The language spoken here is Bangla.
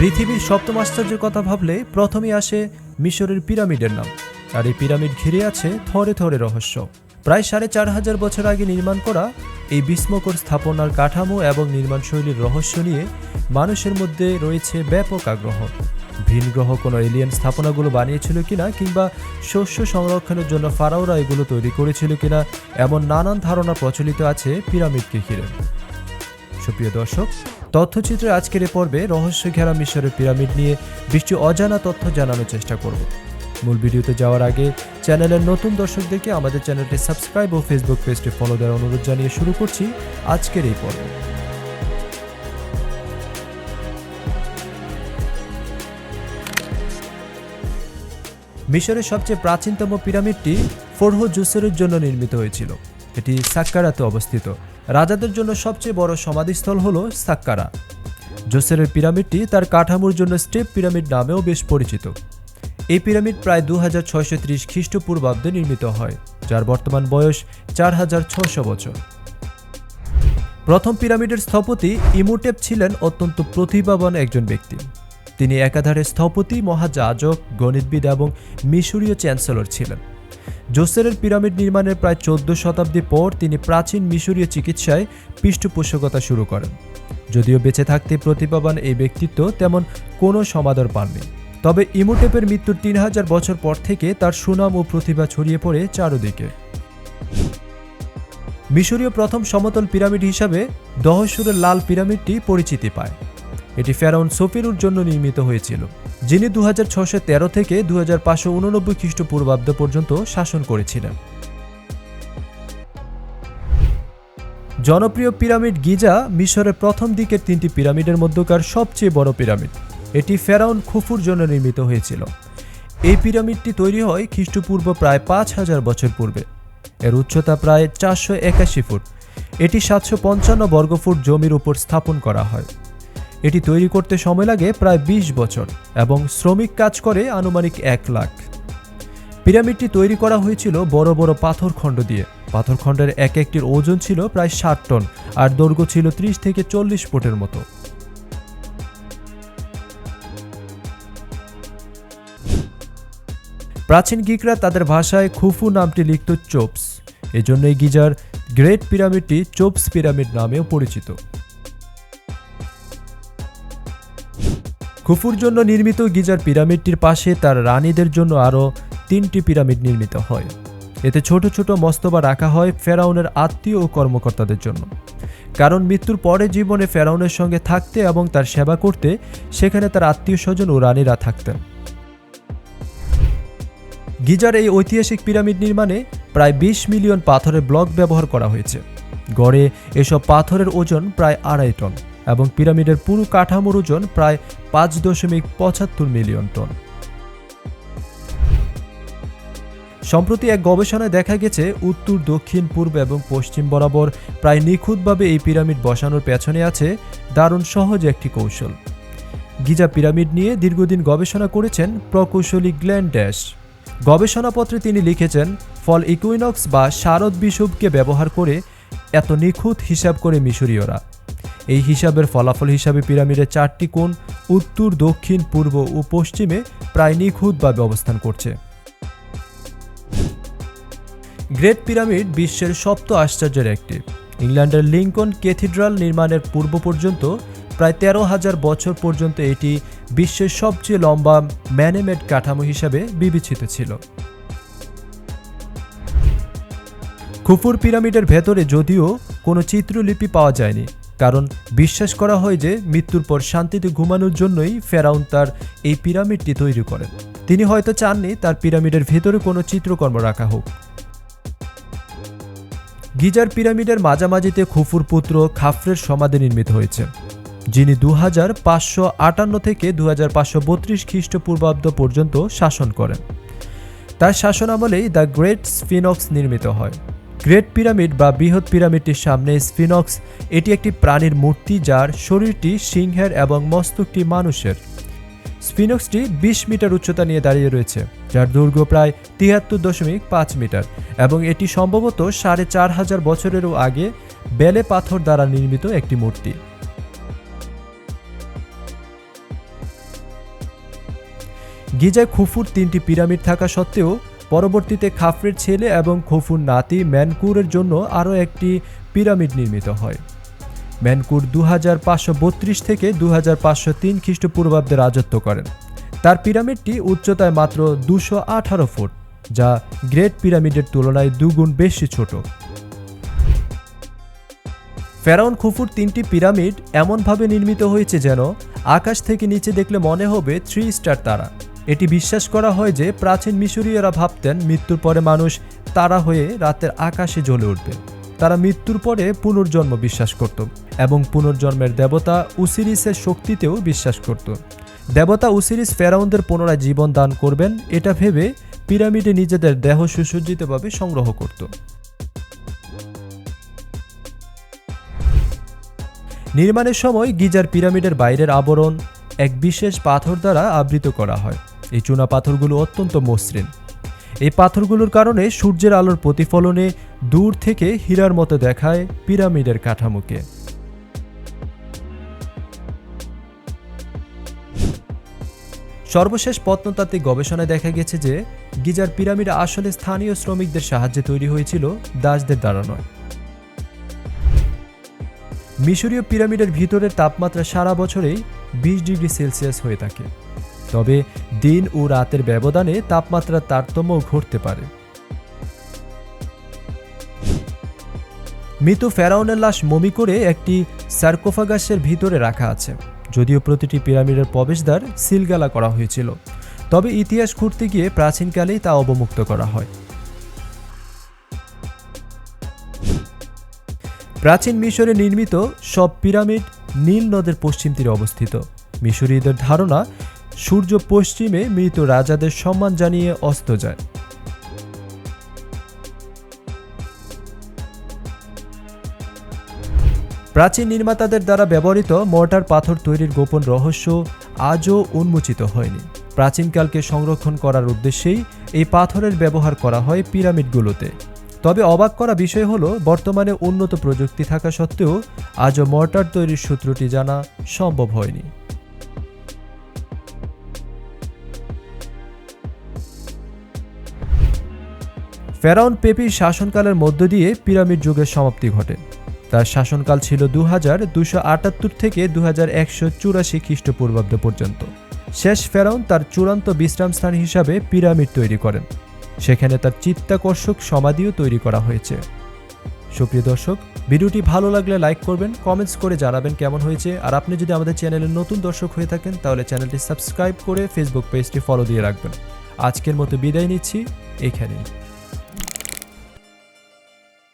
পৃথিবীর সপ্তম আশ্চর্যের কথা ভাবলে প্রথমে আসে মিশরের পিরামিডের নাম। আর এই পিরামিড ঘিরে আছে থরে থরে রহস্য। প্রায় সাড়ে চার হাজার বছর আগে নির্মাণ করা এই বিস্ময়কর স্থাপনার কাঠামো এবং নির্মাণ শৈলীর রহস্য নিয়ে মানুষের মধ্যে রয়েছে ব্যাপক আগ্রহ। ভিন গ্রহ কোনো এলিয়েন স্থাপনাগুলো বানিয়েছিল কিনা কিংবা শস্য সংরক্ষণের জন্য ফারাওরা এগুলো তৈরি করেছিল কিনা এমন নানান ধারণা প্রচলিত আছে পিরামিডকে ঘিরে। সুপ্রিয় দর্শক তথ্যচিত্রের আজকের এ পর্বে রহস্য ঘেরা মিশরের পিরামিড নিয়ে বৃষ্টি অজানা তথ্য জানানোর চেষ্টা করব। মূল ভিডিওতে যাওয়ার আগে চ্যানেলের নতুন দর্শকদেরকে আমাদের চ্যানেলটি সাবস্ক্রাইব ও ফেসবুক পেজটি ফলো দেওয়ার অনুরোধ জানিয়ে শুরু করছি আজকের এই পর্ব। মিশরের সবচেয়ে প্রাচীনতম পিরামিডটি ফোরহো জুসেরের জন্য নির্মিত হয়েছিল। এটি সাক্কারাতে অবস্থিত। রাজাদের জন্য সবচেয়ে বড় সমাধিস্থল হল সাক্কারা। জোসেরের পিরামিডটি তার কাঠামোর জন্য স্টেপ পিরামিড নামেও বেশ পরিচিত। এই পিরামিড প্রায় দু হাজার ছয়শো ত্রিশ খ্রিস্টপূর্বাব্দে নির্মিত হয়, যার বর্তমান বয়স চার হাজার ছশো বছর। প্রথম পিরামিডের স্থপতি ইমুটেপ ছিলেন অত্যন্ত প্রতিভাবান একজন ব্যক্তি। তিনি একাধারে স্থপতি, মহাযাজক, গণিতবিদ এবং মিশরীয় চ্যান্সেলর ছিলেন। জোসেরের পিরামিড নির্মাণের প্রায় চোদ্দ শতাব্দী পর তিনি প্রাচীন মিশরীয় চিকিৎসায় পৃষ্ঠপোষকতা শুরু করেন। যদিও বেঁচে থাকতে প্রতিভাবান এই ব্যক্তিত্ব তেমন কোনো সমাদর পাননি। তবে ইমুটেপের মৃত্যুর তিন হাজার বছর পর থেকে তার সুনাম ও প্রতিভা ছড়িয়ে পড়ে চারদিকে। মিশরীয় প্রথম সমতল পিরামিড হিসাবে দহসুরের লাল পিরামিডটি পরিচিতি পায়। এটি ফেরাউন সোফিরুর জন্য নির্মিত হয়েছিল। যিনি দু তেরো থেকে দু হাজার পাঁচশো উননব্বই খ্রিস্টপূর্বাব্দ পর্যন্ত শাসন করেছিলেন। জনপ্রিয় পিরামিড গিজা মিশরের প্রথম দিকের তিনটি পিরামিডের মধ্যকার সবচেয়ে বড় পিরামিড। এটি ফেরাউন খুফুর জন্য নির্মিত হয়েছিল। এই পিরামিডটি তৈরি হয় খ্রিস্টপূর্ব প্রায় পাঁচ হাজার বছর পূর্বে। এর উচ্চতা প্রায় চারশো একাশি ফুট। এটি সাতশো পঞ্চান্ন বর্গফুট জমির উপর স্থাপন করা হয়। এটি তৈরি করতে সময় লাগে প্রায় ২০ বছর এবং শ্রমিক কাজ করে আনুমানিক এক লাখ। পিরামিডটি তৈরি করা হয়েছিল বড় বড় পাথরখণ্ড দিয়ে। পাথরখণ্ডের এক একটির ওজন ছিল প্রায় ষাট টন আর দৈর্ঘ্য ছিল ত্রিশ থেকে চল্লিশ ফুটের মতো। প্রাচীন গ্রিকরা তাদের ভাষায় খুফু নামটি লিখত চোপস। এজন্যই গিজার গ্রেট পিরামিডটি চোপস পিরামিড নামেও পরিচিত। খুফুর জন্য নির্মিত গিজার পিরামিডটির পাশে তার রানীদের জন্য আরও তিনটি পিরামিড নির্মিত হয়। এতে ছোট ছোট মস্তবা রাখা হয় ফেরাউনের আত্মীয় ও কর্মকর্তাদের জন্য। কারণ মৃত্যুর পরে জীবনে ফেরাউনের সঙ্গে থাকতে এবং তার সেবা করতে সেখানে তার আত্মীয় স্বজন ও রানীরা থাকতেন। গিজার এই ঐতিহাসিক পিরামিড নির্মাণে প্রায় বিশ মিলিয়ন পাথরের ব্লক ব্যবহার করা হয়েছে। গড়ে এসব পাথরের ওজন প্রায় আড়াই টন। এবং পিরামিডের পুরো কাঠামোর ওজন প্রায় পাঁচ দশমিক পঁচাত্তর মিলিয়ন টন। সম্প্রতি এক গবেষণায় দেখা গেছে, উত্তর, দক্ষিণ, পূর্ব এবং পশ্চিম বরাবর প্রায় নিখুঁতভাবে এই পিরামিড বসানোর পেছনে আছে দারুণ সহজ একটি কৌশল। গিজা পিরামিড নিয়ে দীর্ঘদিন গবেষণা করেছেন প্রকৌশলী গ্ল্যান ড্যাশ। গবেষণাপত্রে তিনি লিখেছেন, ফল ইকুইনক্স বা শারদ বিষুবকে ব্যবহার করে এত নিখুঁত হিসাব করে মিশরীয়রা। এই হিসাবের ফলাফল হিসাবে পিরামিডের চারটি কোণ উত্তর, দক্ষিণ, পূর্ব ও পশ্চিমে প্রায় নিখুঁতভাবে অবস্থান করছে। গ্রেট পিরামিড বিশ্বের সপ্ত আশ্চর্যের একটি। ইংল্যান্ডের লিঙ্কন ক্যাথিড্রাল নির্মাণের পূর্ব পর্যন্ত প্রায় তেরো হাজার বছর পর্যন্ত এটি বিশ্বের সবচেয়ে লম্বা ম্যানেমেড কাঠামো হিসাবে বিবেচিত ছিল। খুফুর পিরামিডের ভেতরে যদিও কোনো চিত্রলিপি পাওয়া যায়নি কারণ বিশ্বাস করা হয় যে মৃত্যুর পর শান্তিতে ঘুমানোর জন্যই ফেরাউন তার এই পিরামিডটি তৈরি করেন। তিনি হয়তো চাননি তার পিরামিডের ভেতরে কোনো চিত্রকর্ম রাখা হোক। গিজার পিরামিডের মাঝামাঝিতে খুফুর পুত্র খাফরের সমাধি নির্মিত হয়েছে, যিনি দু হাজার পাঁচশো আটান্ন থেকে দু হাজার পাঁচশো বত্রিশ খ্রিস্টপূর্বাব্দ পর্যন্ত শাসন করেন। তার শাসনামলেই দ্য গ্রেট স্ফিনক্স নির্মিত হয়। গ্রেট পিরামিড বা বৃহৎ পিরামিডটির সামনে স্ফিনক্স, এটি একটি প্রাণীর মূর্তি যার শরীরটি সিংহের এবং মস্তকটি মানুষের। স্ফিনক্সটি বিশ মিটার উচ্চতা নিয়ে দাঁড়িয়ে রয়েছে, যার দৈর্ঘ্য প্রায় তিয়াত্তর দশমিক পাঁচ মিটার এবং এটি সম্ভবত সাড়ে চার হাজার বছরেরও আগে বেলে পাথর দ্বারা নির্মিত একটি মূর্তি। গিজায় খুফুর তিনটি পিরামিড থাকা সত্ত্বেও পরবর্তীতে খাফরের ছেলে এবং খুফুর নাতি ম্যানকুরের জন্য আরও একটি পিরামিড নির্মিত হয়। ম্যানকুর দু হাজার পাঁচশো বত্রিশ থেকে দু হাজার পাঁচশো তিন খ্রিস্টপূর্বাব্দে রাজত্ব করেন। তার পিরামিডটি উচ্চতায় মাত্র দুশো আঠারো ফুট, যা গ্রেট পিরামিডের তুলনায় দুগুণ বেশি ছোট। ফেরাউন খুফুর তিনটি পিরামিড এমনভাবে নির্মিত হয়েছে যেন আকাশ থেকে নিচে দেখলে মনে হবে থ্রি স্টার তারা। এটি বিশ্বাস করা হয় যে প্রাচীন মিশরীয়রা ভাবতেন মৃত্যুর পরে মানুষ তারা হয়ে রাতের আকাশে জ্বলে উঠবে। তারা মৃত্যুর পরে পুনর্জন্ম বিশ্বাস করত এবং পুনর্জন্মের দেবতা উসিরিসের শক্তিতেও বিশ্বাস করত। দেবতা উসিরিস ফেরাউনদের পুনরায় জীবন দান করবেন, এটা ভেবে পিরামিডে নিজেদের দেহ সুসজ্জিতভাবে সংগ্রহ করত। নির্মাণের সময় গিজার পিরামিডের বাইরের আবরণ এক বিশেষ পাথর দ্বারা আবৃত করা হয়। এই চুনা পাথরগুলো অত্যন্ত মসৃণ। এই পাথরগুলোর কারণে সূর্যের আলোর প্রতিফলনে দূর থেকে হীরার মতো দেখায় পিরামিডের কাঠামোকে। সর্বশেষ প্রত্নতাত্ত্বিক গবেষণায় দেখা গেছে যে গিজার পিরামিড আসলে স্থানীয় শ্রমিকদের সাহায্যে তৈরি হয়েছিল দাসদের দ্বারা নয় মিশরীয় পিরামিডের ভিতরের তাপমাত্রা সারা বছরেই বিশ ডিগ্রি সেলসিয়াস হয়ে থাকে। তবে দিন ও রাতের ব্যবধানে তাপমাত্রার তারতম্য ঘটতে পারে। মৃত ফেরাউনের লাশ মমি করে একটি সার্কোফাগাসের ভিতরে রাখা আছে, যদিও প্রতিটি পিরামিডের প্রবেশদ্বার সিলগালা করা হয়েছিল। তবে ইতিহাস ঘুরতে গিয়ে প্রাচীনকালেই তা অবমুক্ত করা হয়। প্রাচীন মিশরে নির্মিত সব পিরামিড নীল নদের পশ্চিম তীরে অবস্থিত। মিশরীয়দের ধারণা সূর্য পশ্চিমে মৃত রাজাদের সম্মান জানিয়ে অস্ত যায়। প্রাচীন নির্মাতাদের দ্বারা ব্যবহৃত মর্টার পাথর তৈরির গোপন রহস্য আজও উন্মোচিত হয়নি। প্রাচীনকালকে সংরক্ষণ করার উদ্দেশ্যেই এই পাথরের ব্যবহার করা হয় পিরামিডগুলোতে। তবে অবাক করা বিষয় হলো, বর্তমানে উন্নত প্রযুক্তি থাকা সত্ত্বেও আজও মর্টার তৈরির সূত্রটি জানা সম্ভব হয়নি। ফেরাউন পেপির শাসনকালের মধ্য দিয়ে পিরামিড যুগের সমাপ্তি ঘটে। তার শাসনকাল ছিল দু হাজার দুশো আটাত্তর থেকে দু হাজার একশো চুরাশি খ্রিস্টপূর্বাব্দ পর্যন্ত। শেষ ফেরাউন তার চূড়ান্ত বিশ্রামস্থান হিসাবে পিরামিড তৈরি করেন। সেখানে তার চিত্তাকর্ষক সমাধিও তৈরি করা হয়েছে। সুপ্রিয় দর্শক, ভিডিওটি ভালো লাগলে লাইক করবেন, কমেন্টস করে জানাবেন কেমন হয়েছে, আর আপনি যদি আমাদের চ্যানেলের নতুন দর্শক হয়ে থাকেন, তাহলে চ্যানেলটি সাবস্ক্রাইব করে ফেসবুক পেজটি ফলো দিয়ে রাখবেন। আজকের মতো বিদায় নিচ্ছি, এখানেই।